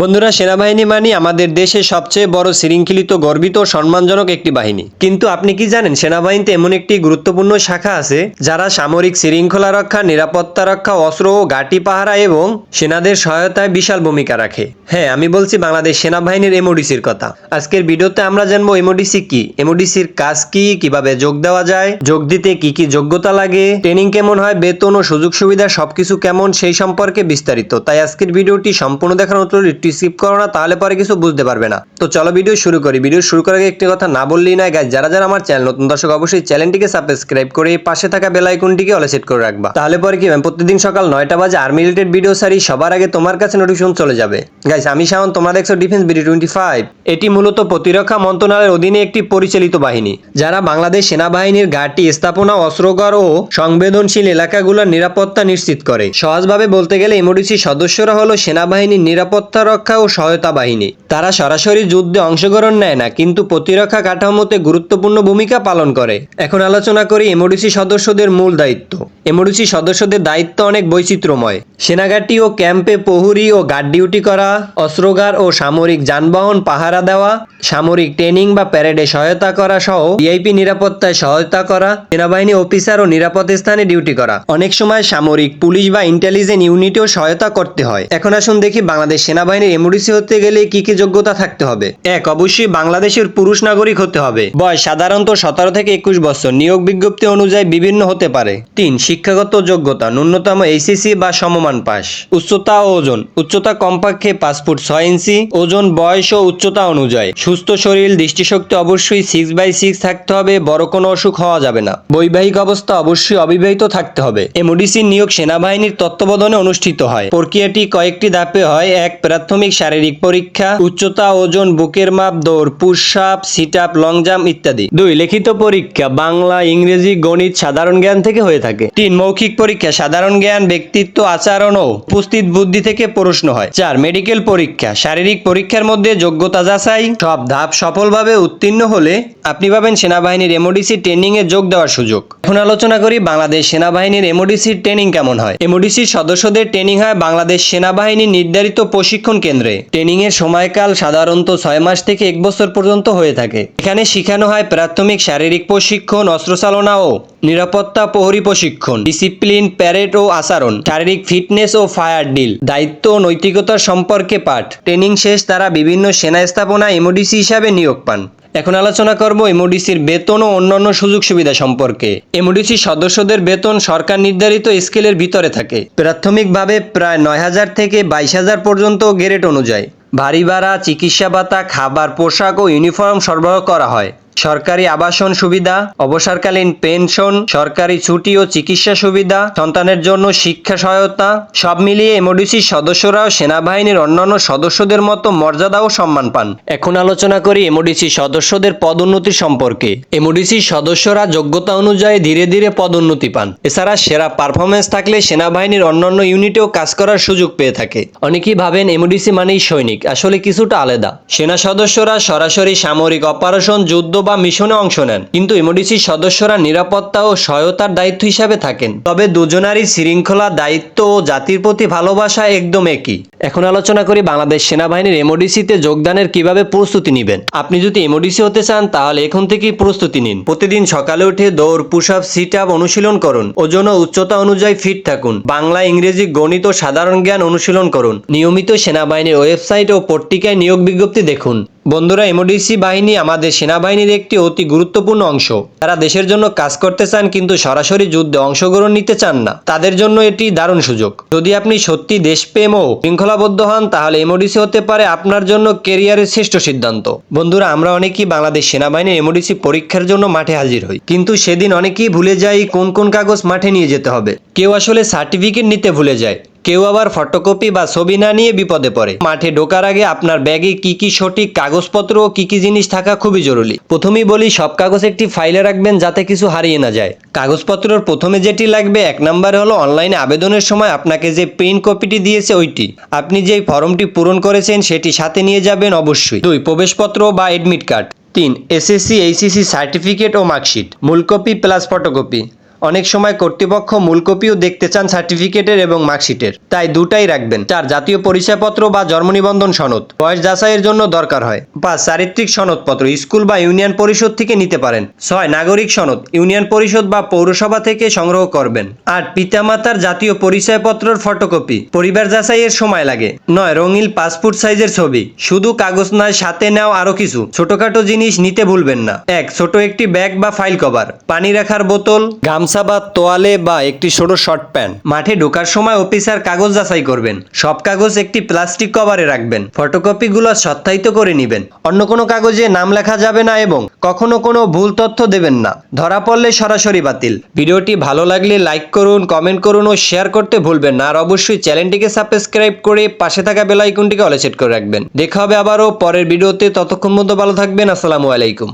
বন্ধুরা, সেনাবাহিনী মানে আমাদের দেশের সবচেয়ে বড় শৃঙ্খলিত, গর্বিত সম্মানজনক একটি বাহিনী। কিন্তু আপনি কি জানেন, সেনাবাহিনীতে এমন একটি গুরুত্বপূর্ণ শাখা আছে, যারা সামরিক শৃঙ্খলা রক্ষা, নিরাপত্তা রক্ষা, অস্ত্র ও ঘাঁটি পাহারা এবং সেনাদের সহায়তায় বিশাল ভূমিকা রাখে। হ্যাঁ আমি বলছি বাংলাদেশ সেনাবাহিনীর এমওডিসির কথা। আজকের ভিডিওতে আমরা জানব এমওডিসি কি, এমওডিসির কাজ কি, কীভাবে যোগ দেওয়া যায়, যোগ দিতে কি কি যোগ্যতা লাগে, ট্রেনিং কেমন হয়, বেতন ও সুযোগ সুবিধা সবকিছু কেমন, সেই সম্পর্কে বিস্তারিত। তাই আজকের ভিডিওটি সম্পূর্ণ মতো একটু স্কিপ করো না তাহলে পরে কিছু বুঝতে পারবে না। তো চলো ভিডিও শুরু করি। ভিডিও শুরু করার আগে একটি কথা না বললেই না গাইজ যারা যারা আমার চ্যানেল নতুন দর্শক অবশ্যই চ্যানেলটিকে সাবস্ক্রাইব করে পাশে থাকা বেল আইকনটিকে অলে সেট করে রাখবা। তাহলে পরে কি হবে, প্রতিদিন সকাল নয়টা বাজে আর্মি রিলেটেড ভিডিও সারি সবার আগে তোমার কাছে নোটিফিকেশন চলে যাবে। গাইজ আমি শাওন তোমরা দেখছ ডিফেন্স বিডি টোয়েন্টি ফাইভ এটি মূলত প্রতিরক্ষা মন্ত্রণালয়ের অধীনে একটি পরিচালিত বাহিনী যারা বাংলাদেশ সেনাবাহিনীর ঘাঁটি স্থাপনা অস্ত্রগর ও সংবেদনশীল এলাকাগুলোর নিরাপত্তা নিশ্চিত করে। সহজভাবে বলতে গেলে এমওডিসি সদস্যরা হলো সেনাবাহিনীর নিরাপত্তা রক্ষা ও সহায়তা বাহিনী। তারা সরাসরি যুদ্ধে অংশগ্রহণ নেয় না, কিন্তু প্রতিরক্ষা কাঠামোতে গুরুত্বপূর্ণ ভূমিকা পালন করে। এখন আলোচনা করি এমওডিসি সদস্যদের মূল দায়িত্ব। এমওডিসি সদস্যদের দায়িত্ব অনেক বৈচিত্র্যময়। সেনাঘাটি ও ক্যাম্পে প্রহরী ও গার্ড ডিউটি করা অস্ত্রগার ও সামরিক যানবাহন পাহারা দেওয়া, সামরিক ট্রেনিং বা প্যারেডে সহায়তা করা সহ ভিআইপি নিরাপত্তায় সহায়তা করা, সেনাবাহিনী অফিসার ও নিরাপদ স্থানে ডিউটি করা। অনেক সময় সামরিক, পুলিশ বা ইন্টেলিজেন্স ইউনিটেও সহায়তা করতে হয়। এখন আসুন দেখি বাংলাদেশ সেনাবাহিনীর এমওডিসি হতে গেলে কি কি যোগ্যতা থাকতে হবে? এক, অবশ্যই বাংলাদেশের পুরুষ নাগরিক হতে হবে। বয়স সাধারণত সতেরো থেকে একুশ বছর। নিয়োগ বিজ্ঞপ্তি অনুযায়ী বিভিন্ন হতে পারে। তিন, শিক্ষাগত যোগ্যতা, ন্যূনতম এইচএসসি বা সমমান পাস। উচ্চতা ও ওজন। উচ্চতা কমপক্ষে পাঁচ ফুট ছয় ইঞ্চি। ওজন, বয়স ও উচ্চতা অনুযায়ী। সুস্থ শরীর, দৃষ্টিশক্তি অবশ্যই সিক্স বাই সিক্স থাকতে হবে। বড় কোনো অসুখ হওয়া যাবে না। বৈবাহিক অবস্থা অবশ্যই অবিবাহিত থাকতে হবে। এমওডিসি নিয়োগ সেনাবাহিনীর তত্ত্বাবধানে অনুষ্ঠিত হয়। প্রক্রিয়াটি কয়েকটি ধাপে হয়। এক প্রাথমিক শারীরিক পরীক্ষা, উচ্চতা, ওজন, বুকের মাপ, দৌড় push up sit up long jump ইত্যাদি। দুই, লিখিত পরীক্ষা বাংলা, ইংরেজি, গণিত সাধারণ জ্ঞান থেকে হয়ে থাকে। তিন, মৌখিক পরীক্ষা সাধারণ জ্ঞান, ব্যক্তিত্ব, আচরণ ও উপস্থিত বুদ্ধি থেকে প্রশ্ন হয়। চার, মেডিকেল পরীক্ষা শারীরিক পরীক্ষার মধ্যে যোগ্যতা যাচাই। সব ধাপ সফলভাবে উত্তীর্ণ হলে আপনি পাবেন সেনাবাহিনীর এমওডিসি ট্রেনিং এ যোগ দেওয়ার সুযোগ। এখন আলোচনা করি বাংলাদেশ সেনাবাহিনীর এমওডিসি ট্রেনিং কেমন হয়? এমওডিসি সদস্যদের ট্রেনিং হয় বাংলাদেশ সেনাবাহিনীর নির্ধারিত প্রশিক্ষণ কেন্দ্রে। ট্রেনিং এর সময়কাল সাধারণত ছয় মাস থেকে এক বছর পর্যন্ত হয়ে থাকে। এখানে শিখানো হয় প্রাথমিক, শারীরিক প্রশিক্ষণ অস্ত্র চালনা ও নিরাপত্তা প্রহরী প্রশিক্ষণ, ডিসিপ্লিন, প্যারেড ও আচরণ, শারীরিক ফিটনেস ও ফায়ার ডিল দায়িত্ব ও নৈতিকতার সম্পর্কে পাঠ। ট্রেনিং শেষ তারা বিভিন্ন সেনা স্থাপনা, এমওডিসি হিসাবে নিয়োগ পান। এখন আলোচনা করব এমওডিসির বেতন ও অন্যান্য সুযোগ সুবিধা সম্পর্কে। এমওডিসি সদস্যদের বেতন সরকার নির্ধারিত স্কেলের ভিতরে থাকে। প্রাথমিকভাবে প্রায় নয় হাজার থেকে বাইশ হাজার পর্যন্ত গ্রেড অনুযায়ী। ভারী ভাড়া, চিকিৎসা ভাতা, খাবার, পোশাক ও ইউনিফর্ম সরবরাহ করা হয়। সরকারি আবাসন সুবিধা, অবসরকালীন পেনশন, সরকারি ছুটি ও চিকিৎসা সুবিধা, সন্তানের জন্য শিক্ষা সহায়তা, সব মিলিয়ে এমওডিসির সদস্যরাও সেনাবাহিনীর অন্যান্য সদস্যদের মতো মর্যাদা ও সম্মান পান। এখন আলোচনা করি এমওডিসি সদস্যদের পদোন্নতি সম্পর্কে। এমওডিসি সদস্যরা যোগ্যতা অনুযায়ী ধীরে ধীরে পদোন্নতি পান। এছাড়া সেরা পারফরমেন্স থাকলে সেনাবাহিনীর অন্যান্য ইউনিটেও কাজ করার সুযোগ পেয়ে থাকে। অনেকেই ভাবেন এমওডিসি মানেই সৈনিক, আসলে কিছুটা আলাদা। সেনা সদস্যরা সরাসরি সামরিক অপারেশন, যুদ্ধ বা মিশনে অংশ নেন, কিন্তু এমডিসির সদস্যরা নিরাপত্তা ও সহায়তার দায়িত্ব হিসাবে থাকেন। তবে দুজনারই শৃঙ্খলা, দায়িত্ব ও জাতির প্রতি ভালোবাসা একদম একই। এখন আলোচনা করি বাংলাদেশ সেনাবাহিনীর এমওডিসিতে যোগদানের কীভাবে প্রস্তুতি নেবেন। আপনি যদি এমওডিসি হতে চান, তাহলে এখন থেকেই প্রস্তুতি নিন। প্রতিদিন সকালে উঠে দৌড় পুশ আপ সিট আপ অনুশীলন করুন ওজন ও উচ্চতা অনুযায়ী ফিট থাকুন। বাংলা, ইংরেজি, গণিত ও সাধারণ জ্ঞান অনুশীলন করুন। নিয়মিত সেনাবাহিনীর ওয়েবসাইট ও পত্রিকায় নিয়োগ বিজ্ঞপ্তি দেখুন। বন্ধুরা, এমওডিসি বাহিনী আমাদের সেনাবাহিনীর একটি অতি গুরুত্বপূর্ণ অংশ। তারা দেশের জন্য কাজ করতে চান, কিন্তু সরাসরি যুদ্ধে অংশগ্রহণ নিতে চান না। তাদের জন্য এটি দারুণ সুযোগ। যদি আপনি সত্যি দেশপ্রেম ও শৃঙ্খলাবদ্ধ হন, তাহলে এমওডিসি হতে পারে আপনার জন্য কেরিয়ারের শ্রেষ্ঠ সিদ্ধান্ত। বন্ধুরা, আমরা অনেকেই বাংলাদেশ সেনাবাহিনীর এমওডিসি পরীক্ষার জন্য মাঠে হাজির হই। কিন্তু সেদিন অনেকেই ভুলে যাই কোন কোন কাগজ মাঠে নিয়ে যেতে হবে। কেউ আসলে সার্টিফিকেট নিতে ভুলে যায়। কেউ আবার ফটোকপি বা ছবি না নিয়ে বিপদে পড়ে। মাঠে ঢোকার আগে আপনার ব্যাগে কি কি সঠিক কাগজপত্র ও কি কি জিনিস থাকা খুবই জরুরি। প্রথমেই বলি, সব কাগজ একটি ফাইলে রাখবেন যাতে কিছু হারিয়ে না যায়। কাগজপত্রের প্রথমে যেটি লাগবে, এক নম্বরে হলো অনলাইনে আবেদনের সময় আপনাকে যে প্রিন্ট কপিটি দিয়েছে ওইটি। আপনি যেই ফর্মটি পূরণ করেছেন, সেটি সাথে নিয়ে যাবেন অবশ্যই। দুই, প্রবেশপত্র বা এডমিট কার্ড তিন এসএসসি এইচএসসি সার্টিফিকেট ও মার্কশিট মূল কপি প্লাস ফটোকপি অনেক সময় কর্তৃপক্ষ মূল কপিও দেখতে চান সার্টিফিকেটের এবং মার্কশিটের। তাই দুটাই রাখবেন। চার, জাতীয় পরিচয়পত্র বা জন্ম নিবন্ধন সনদ। বয়স যাচাইয়ের জন্য দরকার হয়। পাঁচ, চারিত্রিক সনদপত্র স্কুল বা ইউনিয়ন পরিষদ থেকে নিতে পারেন। ছয়, নাগরিক সনদ। ইউনিয়ন পরিষদ বা পৌরসভা থেকে সংগ্রহ করবেন। আট, পিতামাতার জাতীয় পরিচয়পত্রের ফটোকপি। পরিবার যাচাইয়ের সময় লাগে। নয়, রঙিন পাসপোর্ট সাইজের ছবি। শুধু কাগজ নয়, সাথে নেওয়া আরও কিছু। ছোটখাটো জিনিস নিতে ভুলবেন না। এক, ছোট একটি ব্যাগ বা ফাইল কভার। পানি রাখার বোতল। গামছা বা তোয়ালে বা একটি ছোট শর্ট প্যান্ট। মাঠে ঢোকার সময় অফিসার কাগজ যাচাই করবেন। সব কাগজ একটি প্লাস্টিক কভারে রাখবেন। ফটোকপিগুলো সত্যায়িত করে নেবেন। অন্য কোনো কাগজে নাম লেখা যাবে না এবং কখনো কোনো ভুল তথ্য দেবেন না। ধরা পড়লে সরাসরি বাতিল। ভিডিওটি ভালো লাগলে লাইক করুন, কমেন্ট করুন ও শেয়ার করতে ভুলবেন না। আর অবশ্যই চ্যানেলটিকে সাবস্ক্রাইব করে পাশে থাকা বেল আইকনটিকে অলে করে রাখবেন। দেখা হবে আবারও পরের ভিডিওতে। ততক্ষণ পর্যন্ত ভালো থাকবেন। আসসালামু আলাইকুম।